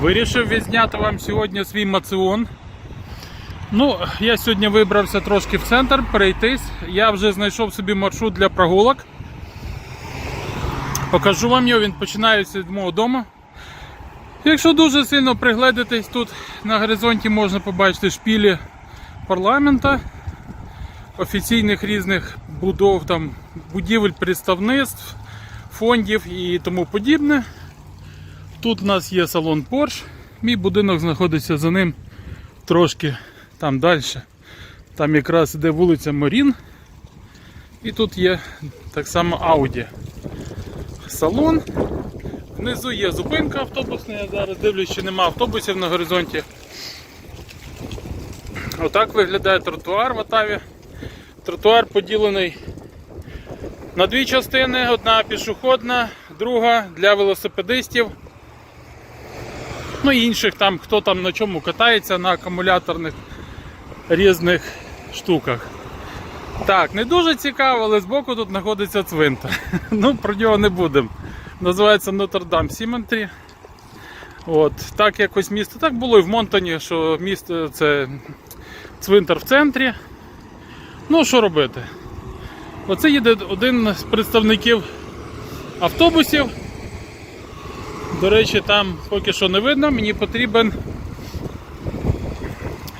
Вирішив відзняти вам сьогодні свій маціон. Ну, я сьогодні вибрався трошки в центр перейтись. Я вже знайшов собі маршрут для прогулок. Покажу вам його, він починається від мого дому. Якщо дуже сильно пригледитись, тут на горизонті можна побачити шпілі парламента, офіційних різних будов, там, будівель представництв, фондів і тому подібне. Тут у нас є салон Porsche. Мій будинок знаходиться за ним трошки там далі. Там якраз іде вулиця Морін. І тут є так само Audi. Салон. Внизу є зупинка автобусна, я зараз дивлюсь, чи нема автобусів на горизонті. Отак виглядає тротуар в Отаві. Тротуар поділений на дві частини: одна пішохідна, друга для велосипедистів. Ну і інших там, хто там на чому катається на акумуляторних різних штуках. Так, не дуже цікаво, але збоку тут знаходиться цвинтар. Ну, про нього не будемо. Називається Нотр-Дам Сіментрі. От, так якось місто. Так було і в Монтоні, що місто це цвинтар в центрі. Ну, що робити? Оце їде один з представників автобусів. До речі, там поки що не видно, мені потрібен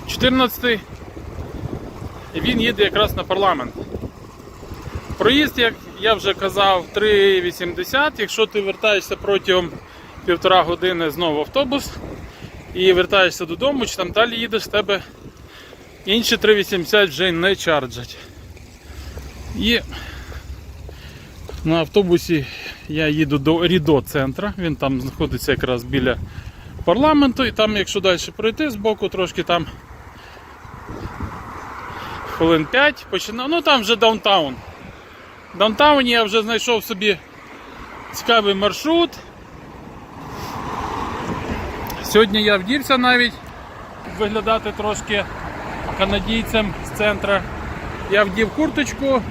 14-й. І він їде якраз на парламент. Проїзд, як я вже казав, 3,80. Якщо ти вертаєшся протягом півтора години знову автобус і вертаєшся додому, чи там далі їдеш, в тебе інші 3,80 вже не чарджать. І на автобусі я їду до Рідо центра, він там знаходиться якраз біля парламенту, і там, якщо далі пройти з боку, трошки там хвилин 5 починаю. Ну там вже даунтаун. В даунтауні я вже знайшов собі цікавий маршрут. Сьогодні я вдівся навіть виглядати трошки канадійцем з центра. Я вдів курточку,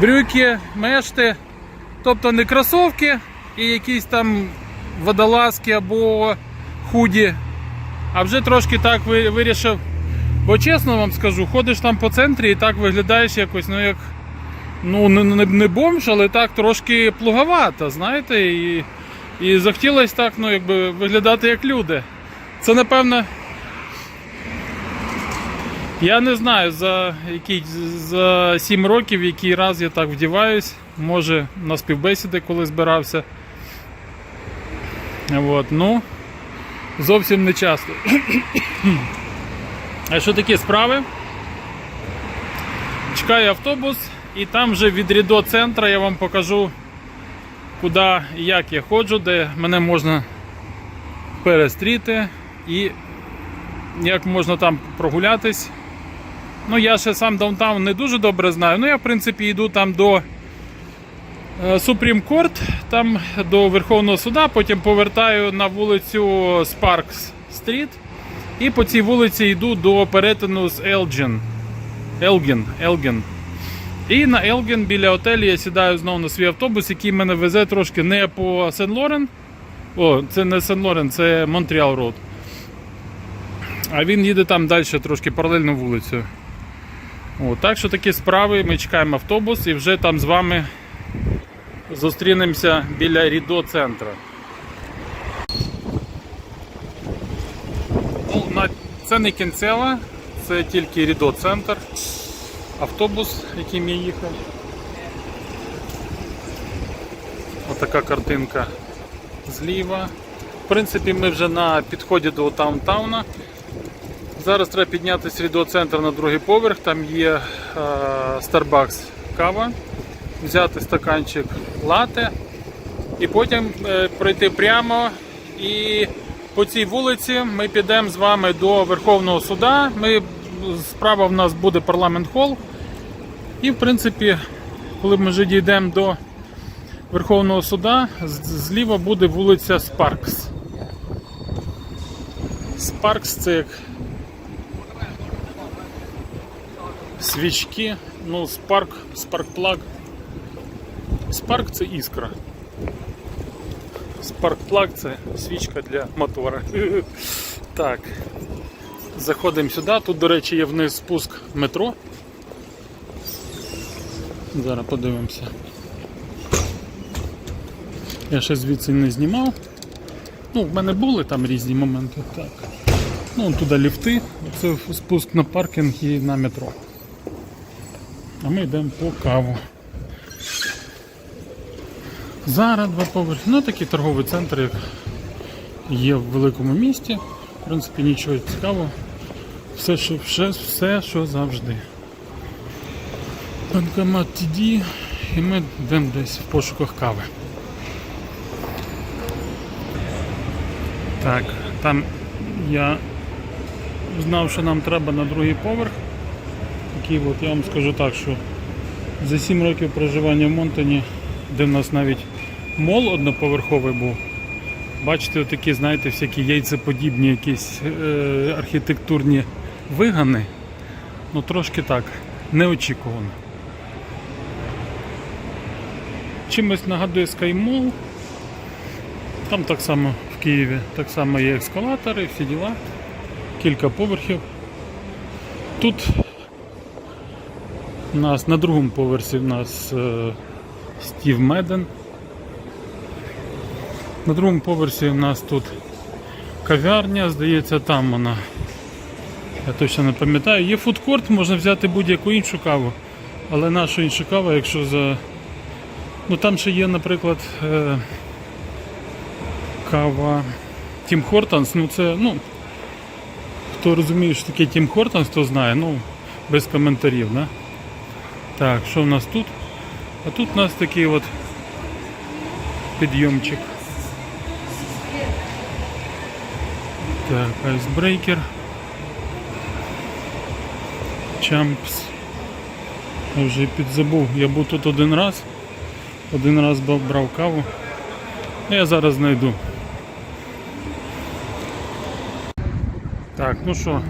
брюки, мешти, тобто не кросовки і якісь там водолазки або худі, а вже трошки так вирішив. Бо чесно вам скажу, ходиш там по центрі і так виглядаєш якось, ну як ну не, не, бомж, але так трошки плуговато, знаєте, і, і захотілося так, ну якби виглядати як люди. Це напевно. Я не знаю за який за 7 років, який раз я так вдіваюсь. Може на співбесіди, коли збирався. От, ну, зовсім не часто. А що такі справи? Чекаю автобус і там вже від Рідо центра я вам покажу, куди і як я ходжу, де мене можна перестріти і як можна там прогулятись. Ну, я ще сам даунтаун не дуже добре знаю. Ну, я, в принципі, йду там до е, Supreme Court, там до Верховного суда, потім повертаю на вулицю Sparks Street. І по цій вулиці йду до перетину з Елджін. Елген. Елген. І на Елген біля отелі я сідаю знову на свій автобус, який мене везе трошки не по Сен-Лорен. О, це не Сен-Лорен, це Монтріал Роуд. А він їде там далі трошки паралельно вулицею. О, так що такі справи, ми чекаємо автобус і вже там з вами зустрінемося біля Рідо центра. Ну, Це не кінцева, це тільки Рідо центр. Автобус, яким я їхав. Отака картинка зліва. В принципі, ми вже на підході до таунтауна. Зараз треба піднятися Рідо центр на другий поверх, там є е, Starbucks кава, взяти стаканчик лате і потім е, пройти прямо і по цій вулиці ми підемо з вами до Верховного суда. Ми, справа в нас буде парламент хол. І в принципі, коли ми вже дійдемо до Верховного суда, зліва буде вулиця Спаркс. Спаркс це як свічки, ну, спарк, спаркплаг. Спарк це іскра. Spark це свічка для мотора. Так. Заходимо сюди. Тут, до речі, є вниз спуск в метро. Зараз подивимося. Я ще звідси не знімав. Ну, в мене були там різні моменти. Так. Ну, туди ліфти, це спуск на паркінг і на метро. А ми йдемо по каву. Зараз два поверхи. Ну, такий торговий центр, як є в великому місті. В принципі, нічого цікавого. Все, що, все, все, що завжди. Банкомат TD і ми йдемо десь в пошуках кави. Так, там я знав, що нам треба на другий поверх. Такий от, я вам скажу так, що за 7 років проживання в Монтоні, де в нас навіть мол одноповерховий був, бачите, такі, знаєте, всякі яйцеподібні якісь е, архітектурні вигани. Ну трошки так, неочікувано. Чимось нагадує SkyMall. Там так само в Києві, так само є ескалатори, всі діла, кілька поверхів. Тут у нас на другому поверсі у нас е, Стів Меден. На другому поверсі у нас тут кав'ярня, здається, там вона. Я точно не пам'ятаю. Є фудкорт, можна взяти будь-яку іншу каву. Але нашу іншу каву, якщо за. Ну там ще є, наприклад, е, кава Тім Хортонс. Ну це, ну, хто розуміє, що таке Тім Хортонс, то знає, ну, без коментарів, да? Так, що в нас тут? А тут у нас такий от підйомчик. Так, айсбрейкер. Чампс. Я вже підзабув. Я був тут один раз. Один раз брав каву. Ну, Я зараз знайду. Так, ну що,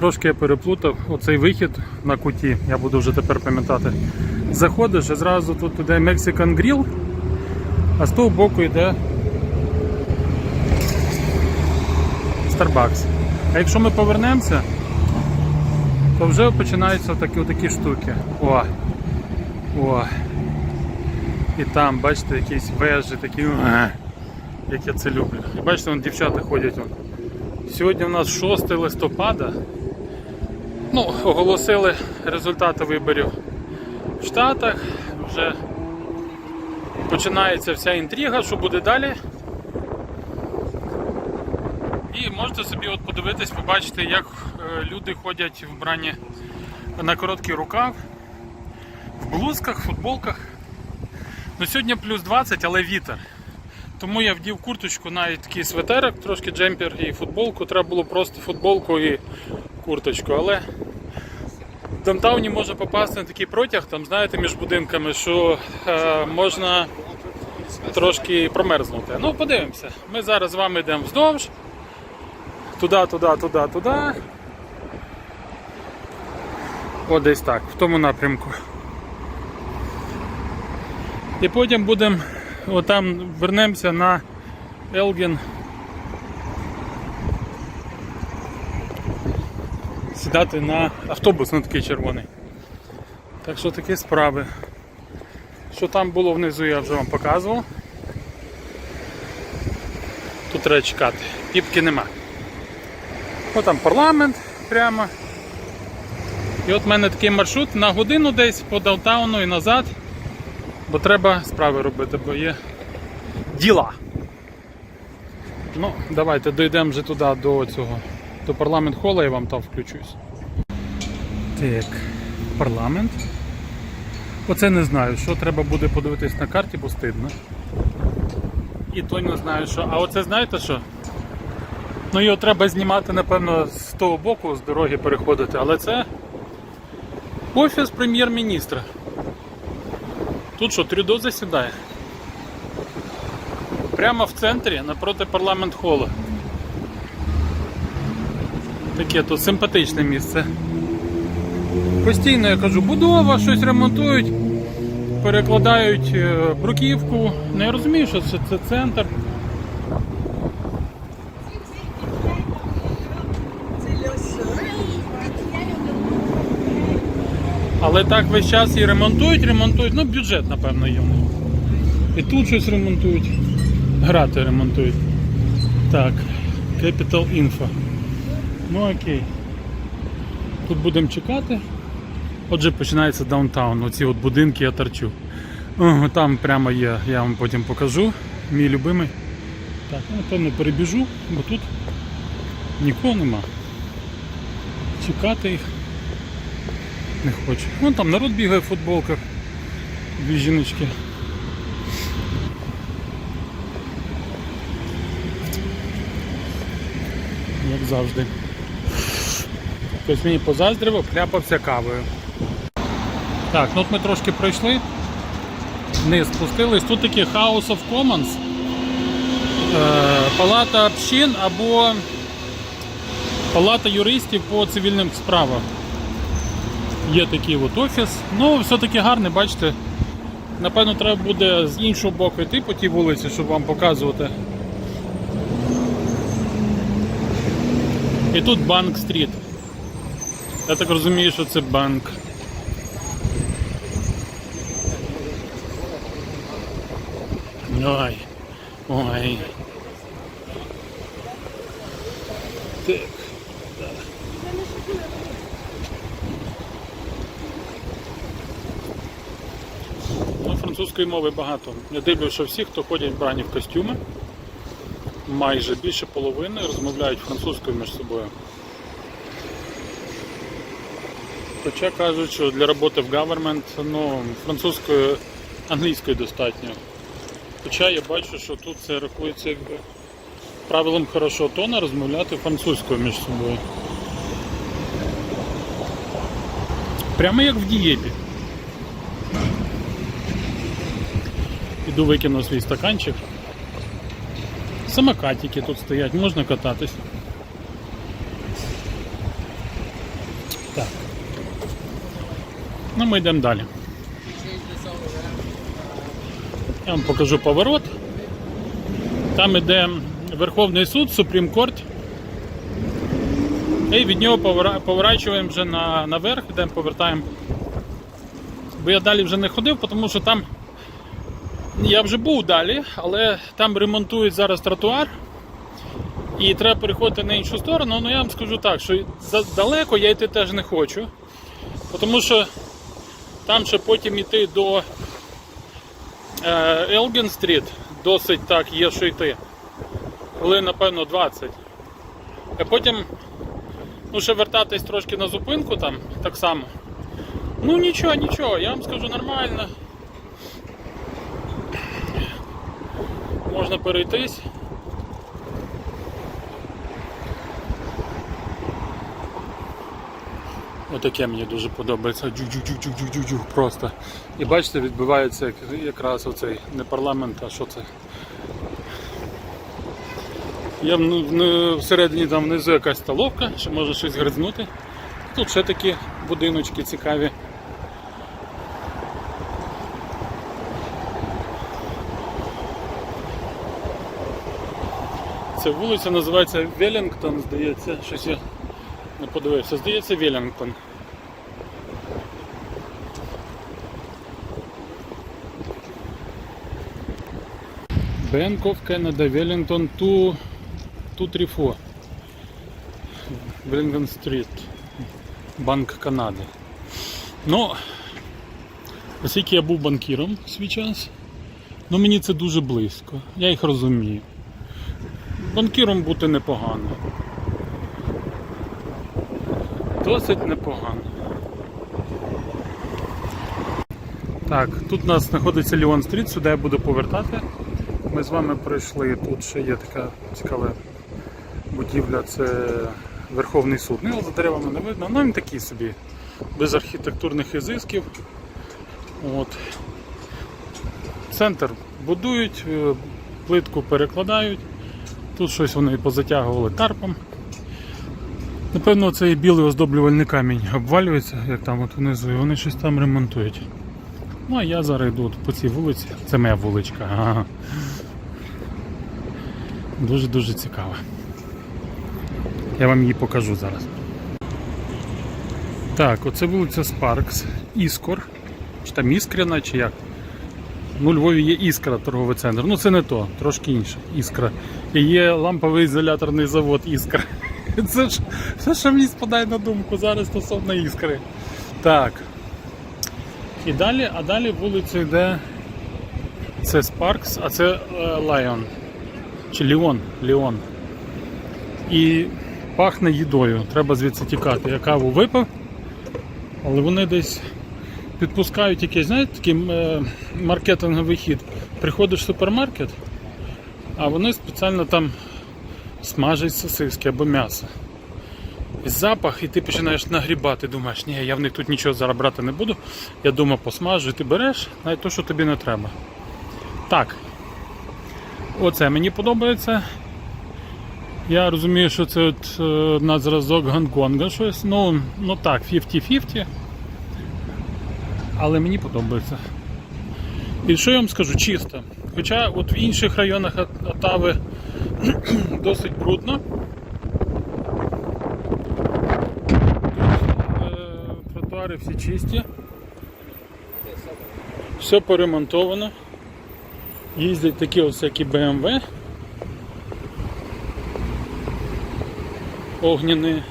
трошки я переплутав оцей вихід на куті, я буду вже тепер пам'ятати. Заходиш і зразу тут іде Mexican Grill, а з того боку йде Starbucks. А якщо ми повернемося, то вже починаються такі, такі штуки. О! О! І там, бачите, якісь вежі, такі, е, як я це люблю. І бачите, вон дівчата ходять. Сьогодні у нас 6 листопада. Ну, оголосили результати виборів в Штатах. Вже починається вся інтрига, що буде далі. І можете собі от подивитись, побачити, як е, люди ходять вбрані на короткий рукав, в блузках, футболках. Ну, сьогодні плюс 20, але вітер. Тому я вдів курточку, навіть такий светерок, трошки джемпер і футболку. Треба було просто футболку і курточку. Але в Даунтауні можна попасти на такий протяг, там, знаєте, між будинками, що е, можна трошки промерзнути. Ну, подивимося. Ми зараз з вами йдемо вздовж. Туди, туди, туди, туди. О, десь так, в тому напрямку. І потім будемо отам вернемося на Елгін. Сідати на автобус на такий червоний. Так що такі справи. Що там було внизу, я вже вам показував. Тут треба чекати. Піпки нема. О, там парламент прямо. І от в мене такий маршрут на годину десь по даунтауну і назад. Бо треба справи робити, бо є діла. Ну, давайте дійдемо вже туди до цього, до парламент хола і вам там включусь. Так, парламент. Оце не знаю, що треба буде подивитись на карті, бо стидно. І то не знаю що. А оце знаєте що? Ну його треба знімати, напевно, з того боку, з дороги переходити, але це офіс прем'єр-міністра. Тут що, Трюдо засідає? Прямо в центрі, напроти парламент холу. Таке тут симпатичне місце. Постійно я кажу, будова, щось ремонтують. перекладають е, бруківку. Ну, розумію, що це, це центр. Але так весь час і ремонтують, ремонтують. Ну, бюджет, напевно, є. І тут щось ремонтують. Грати ремонтують. Так, Capital Info. Ну окей. Тут будемо чекати. Отже, починається даунтаун. Оці от будинки я торчу. О, там прямо є, я вам потім покажу. Мій любимий. Так, ну, напевно перебіжу, бо тут нікого нема. Чекати їх не хочу. Вон там народ бігає в футболках. Дві жіночки. Як завжди. Хтось мені позаздрив, обкляпався кавою. Так, ну от ми трошки пройшли. Вниз спустились. Тут такі House of Commons. Е, Палата общин або Палата юристів по цивільним справам. Є такий от офіс. Ну, все-таки гарний, бачите. Напевно, треба буде з іншого боку йти по тій вулиці, щоб вам показувати. І тут банк стріт. Я так розумію, що це банк. Ой. Ой. Так. Ну, французької мови багато. Я дивлюся, що всі, хто ходять вбрані в костюми, майже більше половини розмовляють французькою між собою. Хоча кажуть, що для роботи в government ну, французькою, англійською достатньо. Хоча я бачу, що тут це рахується якби правилом хорошого тона розмовляти французькою між собою. Прямо як в дієбі. Іду викину свій стаканчик. Самокатики тут стоять, можна кататись. Ну, ми йдемо далі. Я вам покажу поворот. Там іде Верховний суд, Court. І від нього повера- поворачуємо вже на, наверх, йдемо повертаємо. Бо я далі вже не ходив, тому що там я вже був далі, але там ремонтують зараз тротуар. І треба переходити на іншу сторону. Ну я вам скажу так, що далеко я йти теж не хочу. Тому що там ще потім йти до Елген Стріт досить так є, що йти. Коли, напевно, 20. А потім ну, ще вертатись трошки на зупинку там, так само. Ну нічого, нічого, я вам скажу нормально. Можна перейтись. Отаке мені дуже подобається. Джук-джук-джук-джук-джук просто. І бачите, відбувається якраз оцей не парламент, а що це? Є вну- вну- всередині там внизу якась столовка, що може щось гризнути. Тут ще такі будиночки цікаві. Ця вулиця називається Велінгтон, здається, щось я не подивився. Здається, Велінгтон. Bank of Canada, Wellington, 2, 234. Wellington Street. Банк Канади. Ну, оскільки я був банкіром в свій час, ну мені це дуже близько. Я їх розумію. Банкіром бути непогано. Досить непогано. Так, тут у нас знаходиться Ліон Стріт, сюди я буду повертати. Ми з вами пройшли, тут ще є така цікава будівля, це Верховний суд. Ну, за деревами не видно, ну він такий собі, без архітектурних ізисків. От. Центр будують, е, плитку перекладають. Тут щось вони позатягували тарпом. Напевно, цей білий оздоблювальний камінь обвалюється, як там от внизу, і вони щось там ремонтують. Ну а я зараз йду от по цій вулиці. Це моя вуличка. Ага. Дуже-дуже цікаво. Я вам її покажу зараз. Так, оце вулиця Спаркс, Іскор. Чи там Іскряна, чи як? Ну, у Львові є Іскра торговий центр. Ну це не то, трошки інше. Іскра. І є ламповий ізоляторний завод Іскра. Це ж все, що мені спадає на думку зараз стосовно іскри. Так. І далі, а далі вулиця йде. Це Спаркс, а це Лайон. Чи Ліон. Ліон. І пахне їдою. Треба звідси тікати. Я каву випив, але вони десь підпускають якийсь, знаєте, такий е, маркетинговий хід. Приходиш в супермаркет, а вони спеціально там смажать сосиски або м'ясо. І запах, і ти починаєш нагрібати, думаєш, ні, я в них тут нічого зараз брати не буду. Я думаю, посмажу, і ти береш навіть те, що тобі не треба. Так. Оце мені подобається. Я розумію, що це от, е, на зразок Гонконга щось. Ну, ну так, 50-50. Але мені подобається. І що я вам скажу, чисто. Хоча от в інших районах От- Отави досить брудно. Тут, е, Тротуари всі чисті. Все поремонтовано. Їздять такі ось всякі BMW. Огняні.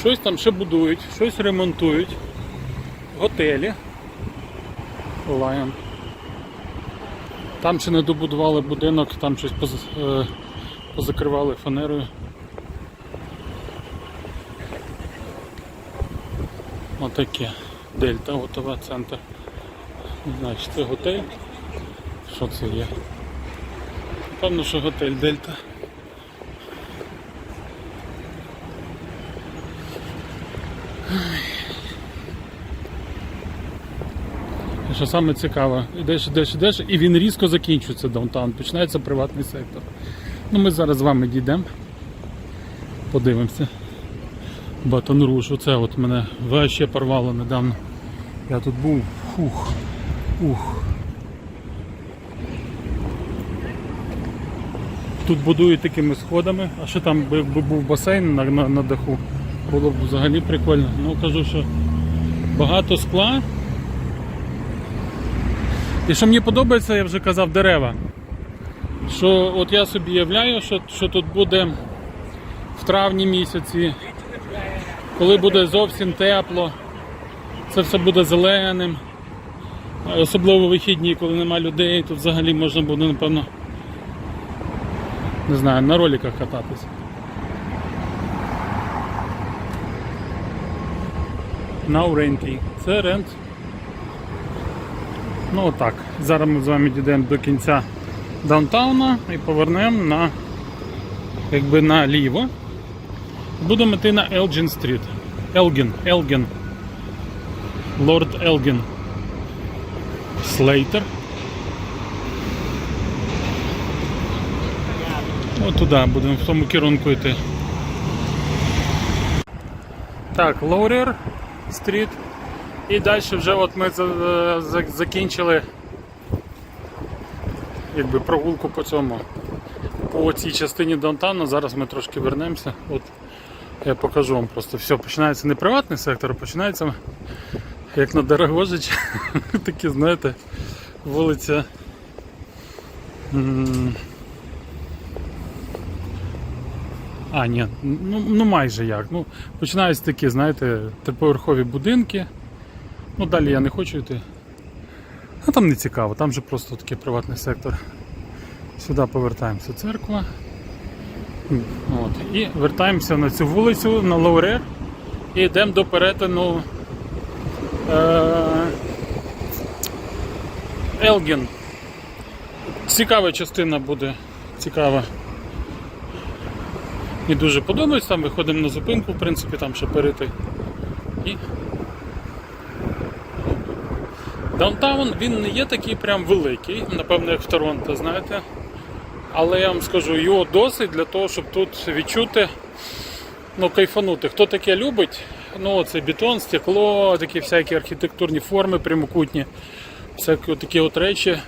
Щось там ще будують, щось ремонтують. Готелі. Lion. Там ще не добудували будинок, там щось поз- е, позакривали фанерою. Отаке. Дельта, готова центр. Не знаю, чи це готель. Що це є? Певно, що готель Дельта. І Що саме цікаве, ідеш, ідеш, ідеш, і він різко закінчується даунтаун, починається приватний сектор. Ну ми зараз з вами дійдемо. Подивимося. Батон Руш, оце от мене вообще порвало недавно. Я тут був. Фух. Ух. Тут будують такими сходами, а що там би був басейн на, на, на даху, було б взагалі прикольно. Ну кажу, що багато скла. І що мені подобається, я вже казав, дерева. Що от я собі являю, що, що тут буде в травні місяці, коли буде зовсім тепло, це все буде зеленим. Особливо вихідні, коли нема людей, тут взагалі можна буде, напевно, не знаю, на роликах кататись. Now renting. Це рент. Ну отак. Зараз ми з вами дійдемо до кінця даунтауна і повернемо на якби наліво. Будемо йти на Elgin Street. Elgin, Elgin. Лорд Елгін. Слейтер. От туди будемо в тому керунку йти. Так, Лоурер стріт. І далі вже от ми за- закінчили якби прогулку по цьому. По цій частині Даунтауну. Зараз ми трошки вернемося. От я покажу вам просто все. Починається не приватний сектор, а починається як на Дорогожич. Такі, знаєте, вулиця. А, ні, ну, ну майже як. Ну, починаються такі, знаєте, триповерхові будинки. Ну, далі я не хочу йти. А там не цікаво, там же просто такий приватний сектор. Сюди повертаємося церква. От. І вертаємося на цю вулицю, на Лауре. І йдемо до перетину е- Елгін. Цікава частина буде. Цікава. Мені дуже подобається, там виходимо на зупинку, в принципі, там ще перейти. І Даунтаун він не є такий прям великий, напевно, як в Торонто, знаєте. Але я вам скажу, його досить для того, щоб тут відчути, ну, кайфанути. Хто таке любить, ну це бетон, стекло, такі всякі архітектурні форми прямокутні, всякі такі от речі.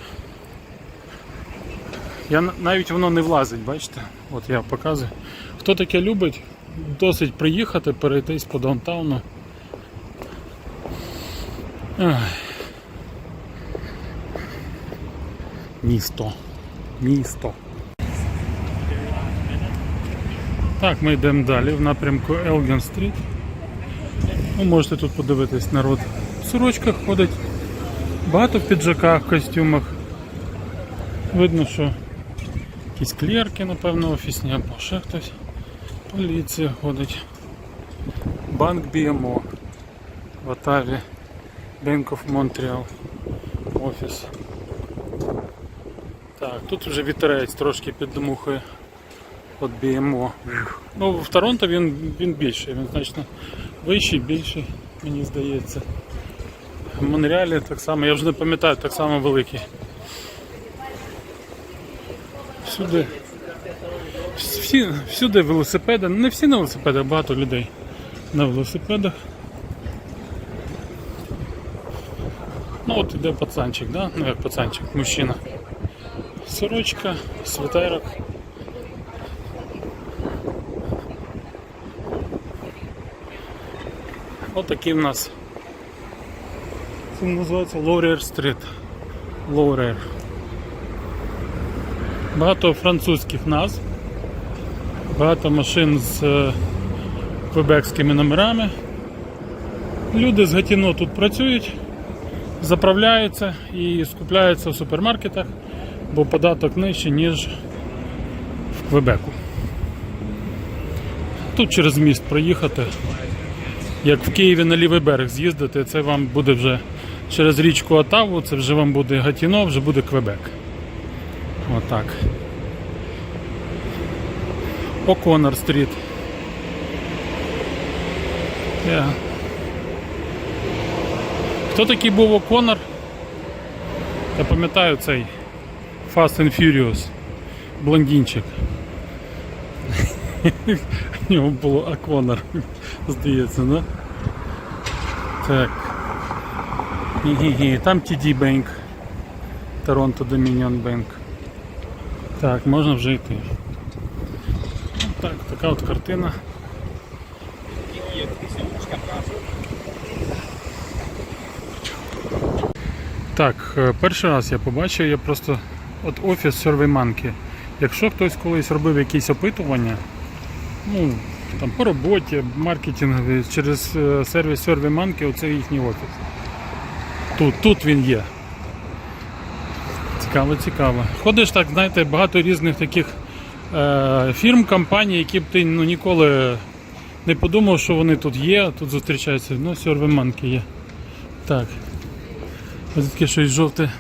Я навіть воно не влазить, бачите? От я показую. Хто таке любить, досить приїхати, перейтись по даунтауну. Ах. Місто. Місто. Так, ми йдемо далі в напрямку Елген Стріт. Ви можете тут подивитись, народ в сорочках ходить. Багато в піджаках, костюмах. Видно, що якісь клерки, напевно, офісні або ще хтось. Поліція ходить. Банк BMO в Отаві. Bank of Montreal. Офіс. Так, тут вже вітерець трошки піддмухує від BMO. Ну, в Торонто він, він більший, він значно вищий, більший, мені здається. В Монреалі так само, я вже не пам'ятаю, так само великий. Всюди. Всі, всюди велосипеди, не всі на велосипедах, багато людей на велосипедах. Ну от іде пацанчик, да? Ну як пацанчик, мужчина. Сорочка, свитерок. Ось такий в нас. Це називається Laurier Street. Laurier. Багато французьких назв. Багато машин з е, квебекськими номерами. Люди з Гатіно тут працюють, заправляються і скупляються в супермаркетах, бо податок нижчий, ніж в Квебеку. Тут через міст проїхати, як в Києві на лівий берег з'їздити, це вам буде вже через річку Отаву, це вже вам буде Гатіно, вже буде Квебек. Отак. О'Коннор стріт. Я. Хто такий був О'Коннор? Я пам'ятаю цей Fast and Furious. Блондинчик. У нього було О'Коннор, здається, да? Так. Гі-гі-гі. Там TD Bank. Торонто Dominion Bank. Так, можна вже йти. Так, така от картина. Так, е, перший раз я побачив, я просто от офіс Surveymonkey. Якщо хтось колись робив якісь опитування, ну там по роботі, маркетингові, через е, сервіс Surveymonkey, оце їхній офіс. Тут, тут він є. Цікаво, цікаво. Ходиш так, знаєте, багато різних таких е, фірм, компаній, які б ти ну, ніколи не подумав, що вони тут є, тут зустрічаються. Ну, Surveymonkey є. Так. Ось таке щось жовте.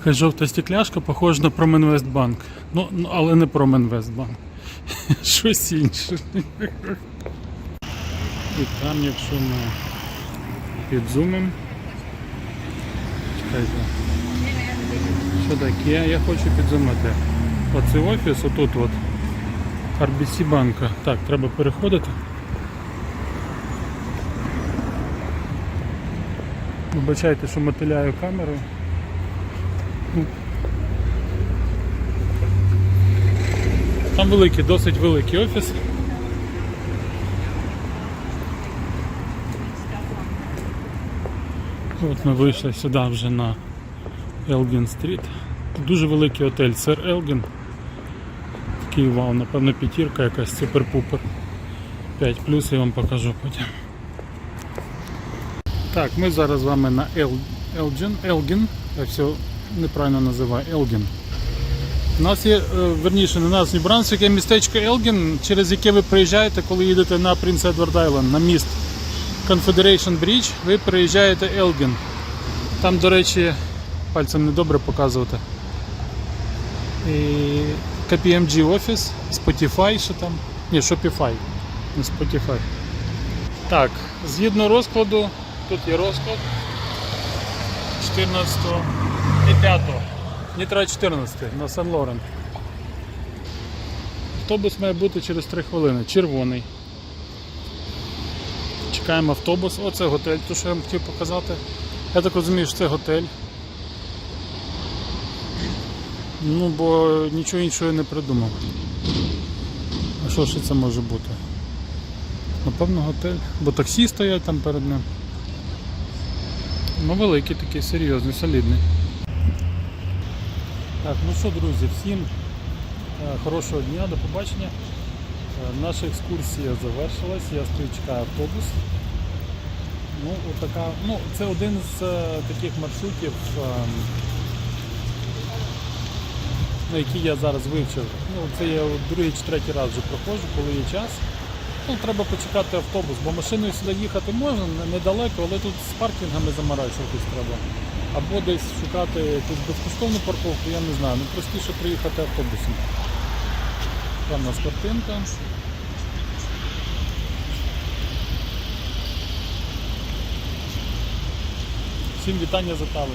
Якась жовта стекляшка, похоже на Промінвестбанк. Ну, ну, але не Промінвестбанк. Щось інше. І там, якщо ми підзумимо. Чекайте. Що таке? Я хочу підзумати. Оцей офіс, отут от. RBC банка. Так, треба переходити. Вибачайте, що мотиляю камерою. Там великий, досить великий офіс. От ми вийшли сюди вже на Елген Стріт. Дуже великий отель Сер Елген. Такий вау, напевно, п'ятірка якась супер-пупер. 5 плюс я вам покажу потім. Так, ми зараз з вами на Ел... Елджен, Елген. Я все неправильно називаю Елген. У нас є, е, верніше, на нас в Нью-Брансвік є містечко Елген, через яке ви приїжджаєте, коли їдете на Принц Едвард Айленд, на міст Confederation Bridge, ви приїжджаєте Елген. Там, до речі, пальцем не добре показувати. І KPMG офіс, Spotify що там. Ні, Shopify, не Spotify. Так, згідно розкладу, тут є розклад 14 і 5. Нітра 14 на Сан Лорен. Автобус має бути через 3 хвилини. Червоний. чекаємо автобус. Оце готель, то що я вам хотів показати. Я так розумію, що це готель. Ну, бо нічого іншого не придумав. А що ще це може бути? Напевно, готель. Бо таксі стоять там перед ним. Ну, великий такий, серйозний, солідний. Так, ну що, друзі, всім е, хорошого дня, до побачення. Е, Наша екскурсія завершилась, я стою чекаю автобус. Ну, отака, ну, це один з е, таких маршрутів, ну, які я зараз вивчив. Ну, це я другий чи третій раз вже проходжу, коли є час. Ну, треба почекати автобус, бо машиною сюди їхати можна недалеко, але тут з паркінгами заморачуватись треба. Або десь шукати якусь безкоштовну парковку, я не знаю. Ну простіше приїхати автобусом. Там у нас картинка. Всім вітання з Отави.